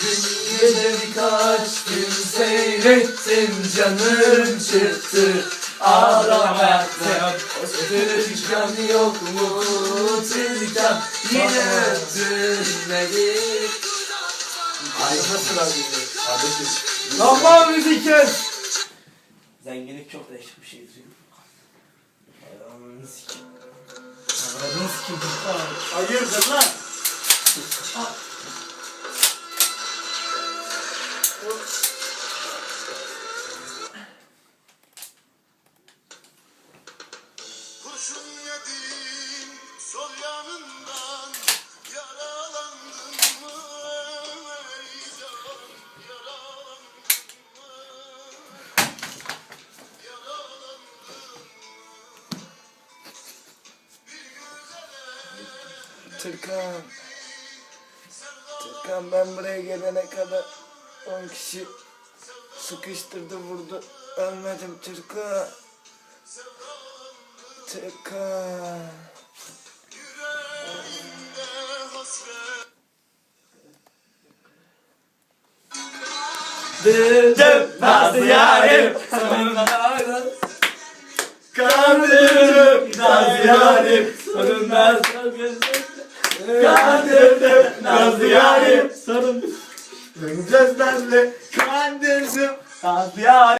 Dün gece birkaç gün seyrettim canım çıktı Ağlamaktan O Türkan yok mu Türkan Yine öptürmedik Ay nasıl abi Kardeşim Tamam müzik kes. Zenginlik çok değişik bir şeydir. Ayağımın sikim. Avradını sikim. Hayırdır lan? Kurşun yedim sol yanından Yaralandın mı Yaralandın mı Bir güzele ben buraya gelene kadar 10 kişi sıkıştırdı vurdu. Ölmedim Türkan. Hasret Dedim nasıl yarim? Kandırdım nasıl yarim? Sorunlar Kandırdım nasıl yarim? Sorun Gözlerle kandırdım nasıl yarim?